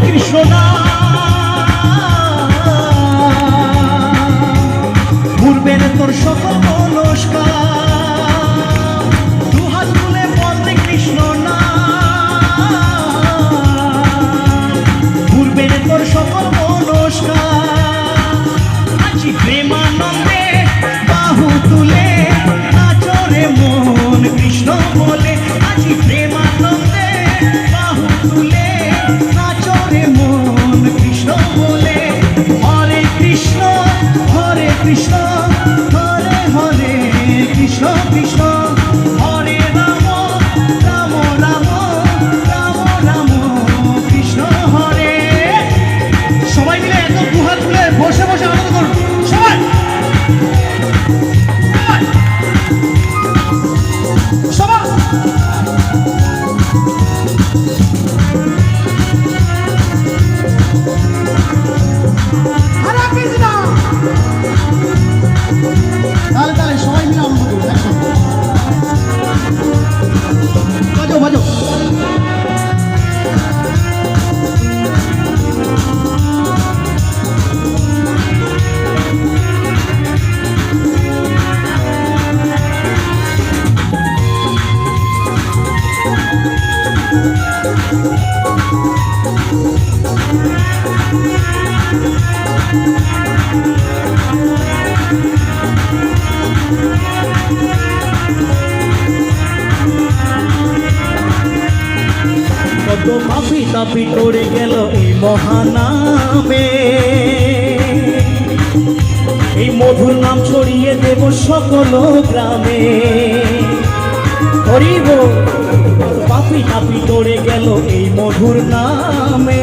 কৃষ্ণ। না তোর সকল Kışla কত পাপি তাপি করে গেল এই মহানামে। এই মধুর নাম ছড়িয়ে দেব সকল গ্রামে। হরিব পাপি তাপি করে গেল এই মধুর নামে।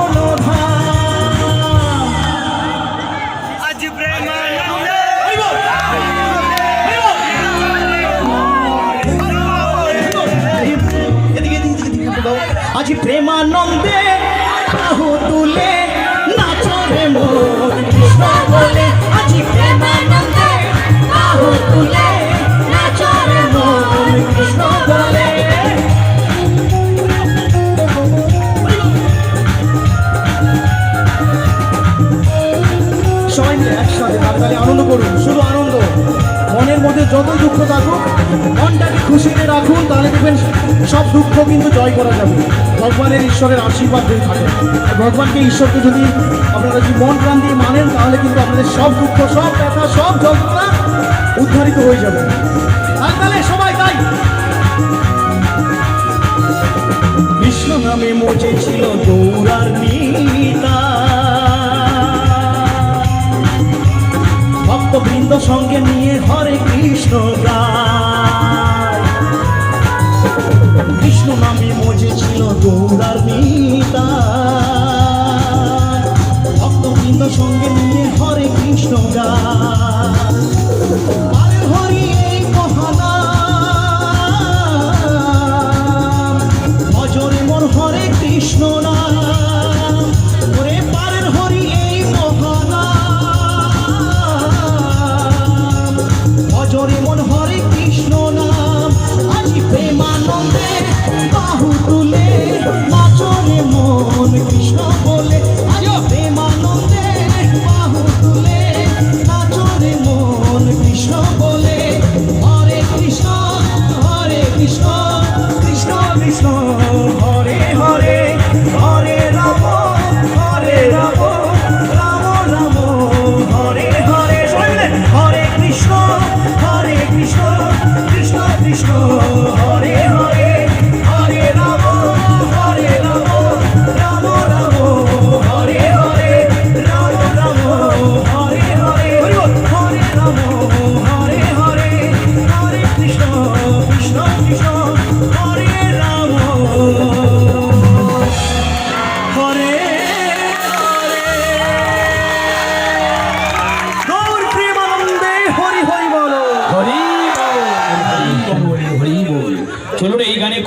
hermano. খুশিতে রাখুন, তাহলে দেখবেন সব দুঃখ কিন্তু জয় করা যাবে। ভগবানের ঈশ্বরের আশীর্বাদ যদি থাকে। ভগবানকে ঈশ্বরকে যদি আপনারা যদি মন প্রাণ দিয়ে মানেন, তাহলে কিন্তু আপনাদের সব দুঃখ, সব ব্যথা, সব যন্ত্রণা উদ্ধারিত হয়ে যাবে। আর তাহলে সবাই তাই। কৃষ্ণ নামে মজে ছিল দৌড়া সুনামি মজেছিল গৌরার মিতা।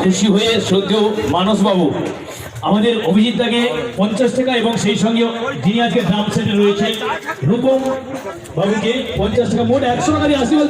খুশি হয়ে শ্রদ্ধেয় মানসবাবু। আমাদের অভিজিৎ দাকে পঞ্চাশ টাকা এবং সেই সঙ্গে যিনি আজকে ড্রাম সেটে রয়েছে, রূপম বাবুকে পঞ্চাশ টাকা, মোট একশো টাকা আশীর্বাদ